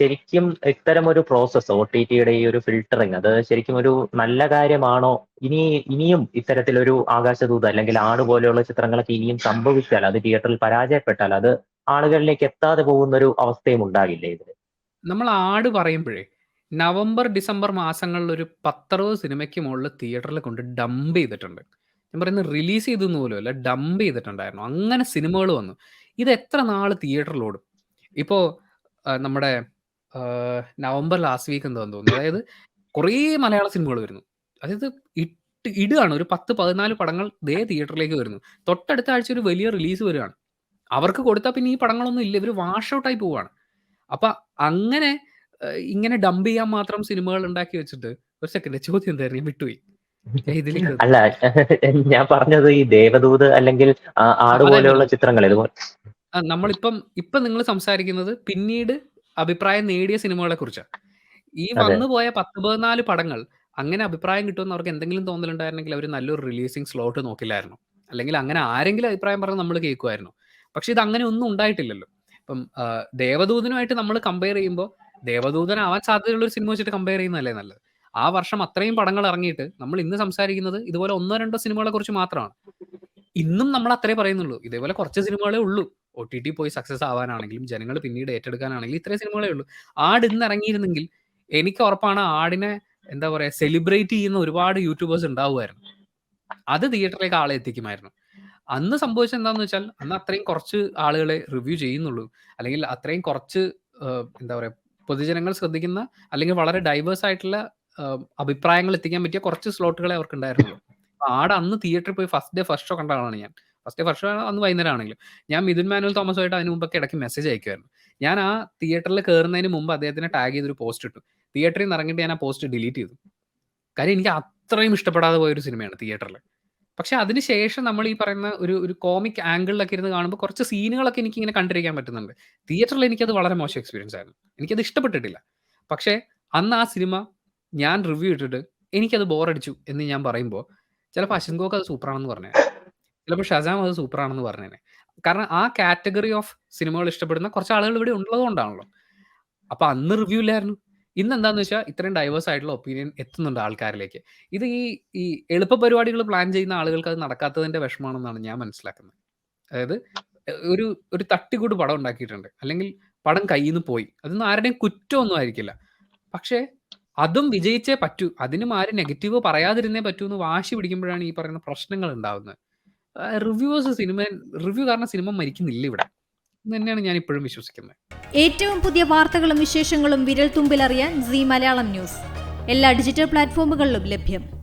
ശരിക്കും ഇത്തരം ഒരു പ്രോസസ്സ് ഒ.ടി.ടിയുടെ ഈ ഒരു ഫിൽട്ടറിങ് അത് ശരിക്കും ഒരു നല്ല കാര്യമാണോ? ഇനി ഇനിയും ഇത്തരത്തിലൊരു ആകാശദൂത അല്ലെങ്കിൽ ആട് പോലെയുള്ള ചിത്രങ്ങളൊക്കെ ഇനിയും സംഭവിച്ചാൽ അത് തിയേറ്ററിൽ പരാജയപ്പെട്ടാൽ അത് ആളുകളിലേക്ക് എത്താതെ പോകുന്ന ഒരു അവസ്ഥയും ഉണ്ടാകില്ലേ ഇതിൽ നമ്മൾ ആട് പറയുമ്പോഴേ നവംബർ, ഡിസംബർ മാസങ്ങളിൽ ഒരു 10, 60 സിനിമയ്ക്ക് മുകളിൽ തിയേറ്ററിൽ കൊണ്ട് ഡംപ് ചെയ്തിട്ടുണ്ട്. ഞാൻ പറയുന്നത് റിലീസ് ചെയ്തു പോലുമല്ല ഡംപ് ചെയ്തിട്ടുണ്ടായിരുന്നു. അങ്ങനെ സിനിമകൾ വന്നു. ഇത് എത്ര നാൾ തിയേറ്ററിലോടും ഇപ്പോൾ ഇപ്പോ നമ്മുടെ നവംബർ ലാസ്റ്റ് വീക്ക് എന്താ തോന്നുന്നു. അതായത് കുറേ മലയാള സിനിമകൾ വരുന്നു. അതായത് ഇട്ട് ഇടുകയാണ് ഒരു 10, 14 പടങ്ങൾ ദേ തിയേറ്ററിലേക്ക് വരുന്നു. തൊട്ടടുത്ത ആഴ്ച ഒരു വലിയ റിലീസ് വരുവാണ്. അവർക്ക് കൊടുത്താ പിന്നെ ഈ പടങ്ങളൊന്നും ഇല്ല. ഇവർ വാഷ് ഔട്ട് ആയി പോവാണ്. അപ്പൊ അങ്ങനെ ഏഹ് ഇങ്ങനെ ഡംപ് ചെയ്യാൻ മാത്രം സിനിമകൾ ഉണ്ടാക്കി വെച്ചിട്ട് ഒരു സെക്കൻഡ് ചോദ്യം എന്തായിരുന്നു? ഞാൻ വിട്ടുപോയി. ഞാൻ ഇതിലേക്ക് വന്നു. അല്ല ഞാൻ പറഞ്ഞത് ഈ ദേവദൂത് അല്ലെങ്കിൽ ആ ആ ആട് പോലെയുള്ള ചിത്രങ്ങൾ ഇതുപോലെ ആ നമ്മളിപ്പം ഇപ്പം നിങ്ങൾ സംസാരിക്കുന്നത് പിന്നീട് അഭിപ്രായം നേടിയ സിനിമകളെ കുറിച്ചാണ്. ഈ അതെ. വന്നു പോയ 10, 14 പടങ്ങൾ അങ്ങനെ അഭിപ്രായം കിട്ടുമെന്ന് അവർക്ക് എന്തെങ്കിലും തോന്നലുണ്ടായിരുന്നെങ്കിൽ അവർ നല്ലൊരു റിലീസിംഗ് സ്ലോട്ട് നോക്കില്ലായിരുന്നു അല്ലെങ്കിൽ അങ്ങനെ ആരെങ്കിലും അഭിപ്രായം പറഞ്ഞ് നമ്മൾ കേൾക്കുമായിരുന്നോ? പക്ഷെ ഇത് അങ്ങനെ ഒന്നും ഉണ്ടായിട്ടില്ലല്ലോ. ഇപ്പം ആഹ് ദേവദൂതനുമായിട്ട് നമ്മൾ കമ്പയർ ചെയ്യുമ്പോ ദേവദൂതനാവാൻ സാധ്യതയുള്ള ഒരു സിനിമ വെച്ചിട്ട് കമ്പയർ ചെയ്യുന്നതല്ലേ നല്ലത്. ആ വർഷം അത്രയും പടങ്ങൾ ഇറങ്ങിയിട്ട് നമ്മൾ ഇന്ന് സംസാരിക്കുന്നത് ഇതുപോലെ ഒന്നോ രണ്ടോ സിനിമകളെ കുറിച്ച് മാത്രമാണ്. ഇന്നും നമ്മൾ അത്രേ പറയുന്നുള്ളൂ. ഇതേപോലെ കുറച്ച് സിനിമകളേ ഉള്ളൂ. ഒ.ടി.ടി പോയി സക്സസ് ആവാനാണെങ്കിലും ജനങ്ങൾ പിന്നീട് ഏറ്റെടുക്കാനാണെങ്കിലും ഇത്രയും സിനിമകളേ ഉള്ളൂ. ആട് ഇന്ന് ഇറങ്ങിയിരുന്നെങ്കിൽ എനിക്ക് ഉറപ്പാണ് ആടിനെ എന്താ പറയാ സെലിബ്രേറ്റ് ചെയ്യുന്ന ഒരുപാട് യൂട്യൂബേഴ്സ് ഉണ്ടാവുമായിരുന്നു. അത് തിയേറ്ററിലേക്ക് ആളെ എത്തിക്കുമായിരുന്നു. അന്ന് സംഭവിച്ചത് എന്താന്ന് വെച്ചാൽ അന്ന് അത്രയും കുറച്ച് ആളുകളെ റിവ്യൂ ചെയ്യുന്നുള്ളൂ. അല്ലെങ്കിൽ അത്രയും കുറച്ച് എന്താ പറയാ പൊതുജനങ്ങൾ ശ്രദ്ധിക്കുന്ന അല്ലെങ്കിൽ വളരെ ഡൈവേഴ്സ് ആയിട്ടുള്ള അഭിപ്രായങ്ങൾ എത്തിക്കാൻ പറ്റിയ കുറച്ച് സ്ലോട്ടുകളെ അവർക്ക് ഉണ്ടായിരുന്നുള്ളൂ. ആട് അന്ന് തിയേറ്ററിൽ പോയി ഫസ്റ്റ് ഡേ ഫസ്റ്റ് ഷോ കണ്ട ആളാണ് ഞാൻ. ഫസ്റ്റ് ഫസ്റ്റ് അന്ന് വൈകുന്നേരം ആണെങ്കിലും. ഞാൻ മിഥുൻ മാനുവൽ തോമസുമായിട്ട് അതിന് മുമ്പൊക്കെ ഇടയ്ക്ക് മെസ്സേജ് അയക്കുമായിരുന്നു. ഞാൻ ആ തിയേറ്ററിൽ കയറുന്നതിന് മുമ്പ് അദ്ദേഹത്തിനെ ടാഗ് ചെയ്തൊരു പോസ്റ്റ് ഇട്ടു. തിയേറ്ററിൽ നിന്ന് ഇറങ്ങിയിട്ട് ഞാൻ ആ പോസ്റ്റ് ഡിലീറ്റ് ചെയ്തു. കാര്യം എനിക്ക് അത്രയും ഇഷ്ടപ്പെടാതെ പോയ ഒരു സിനിമയാണ് തിയേറ്ററിൽ. പക്ഷെ അതിനുശേഷം നമ്മൾ ഈ പറയുന്ന ഒരു ഒരു കോമിക് ആംഗിളിലൊക്കെ ഇരുന്ന് കാണുമ്പോൾ കുറച്ച് സീനുകളൊക്കെ എനിക്ക് ഇങ്ങനെ കണ്ടിരിക്കാൻ പറ്റുന്നുണ്ട്. തിയേറ്ററിൽ എനിക്കത് വളരെ മോശം എക്സ്പീരിയൻസ് ആയിരുന്നു. എനിക്കത് ഇഷ്ടപ്പെട്ടിട്ടില്ല. പക്ഷേ അന്ന് ആ സിനിമ ഞാൻ റിവ്യൂ ഇട്ടിട്ട് എനിക്കത് ബോറടിച്ചു എന്ന് ഞാൻ പറയുമ്പോൾ ചിലപ്പോൾ അശങ്കോക്ക് അത് സൂപ്പറാണെന്ന് പറഞ്ഞേനെ. ചിലപ്പോൾ ഷസാം അത് സൂപ്പറാണെന്ന് പറഞ്ഞേനെ. കാരണം ആ കാറ്റഗറി ഓഫ് സിനിമകൾ ഇഷ്ടപ്പെടുന്ന കുറച്ച് ആളുകൾ ഇവിടെ ഉള്ളത് കൊണ്ടാണല്ലോ. അപ്പൊ അന്ന് റിവ്യൂ ഇല്ലായിരുന്നു. ഇന്ന് എന്താന്ന് വെച്ചാൽ ഇത്രയും ഡൈവേഴ്സ് ആയിട്ടുള്ള ഒപ്പീനിയൻ എത്തുന്നുണ്ട് ആൾക്കാരിലേക്ക്. ഇത് ഈ ഈ എളുപ്പ പരിപാടികൾ പ്ലാൻ ചെയ്യുന്ന ആളുകൾക്ക് അത് നടക്കാത്തതിന്റെ വിഷമാണെന്നാണ് ഞാൻ മനസ്സിലാക്കുന്നത്. അതായത് ഒരു ഒരു തട്ടിക്കൂട്ട് പടം ഉണ്ടാക്കിയിട്ടുണ്ട്. അല്ലെങ്കിൽ പടം കയ്യിന്ന് പോയി. അതൊന്നും ആരുടെയും കുറ്റമൊന്നും ആയിരിക്കില്ല. പക്ഷേ അതും വിജയിച്ചേ പറ്റൂ. അതിനും ആരും നെഗറ്റീവ് പറയാതിരുന്നേ പറ്റൂ എന്ന് വാശി പിടിക്കുമ്പോഴാണ് ഈ പറയുന്ന പ്രശ്നങ്ങൾ ഉണ്ടാവുന്നത്. ആഹ് റിവ്യൂവേഴ്സ് സിനിമ റിവ്യൂ കാരണം സിനിമ മരിക്കുന്നില്ല ഇവിടെ. തന്നെയാണ് ഞാൻ ഇപ്പോഴും വിശ്വസിക്കുന്നത്. ഏറ്റവും പുതിയ വാർത്തകളും വിശേഷങ്ങളും വിരൽ തുമ്പിലറിയാൻ സി മലയാളം ന്യൂസ് എല്ലാ ഡിജിറ്റൽ പ്ലാറ്റ്ഫോമുകളിലും ലഭ്യം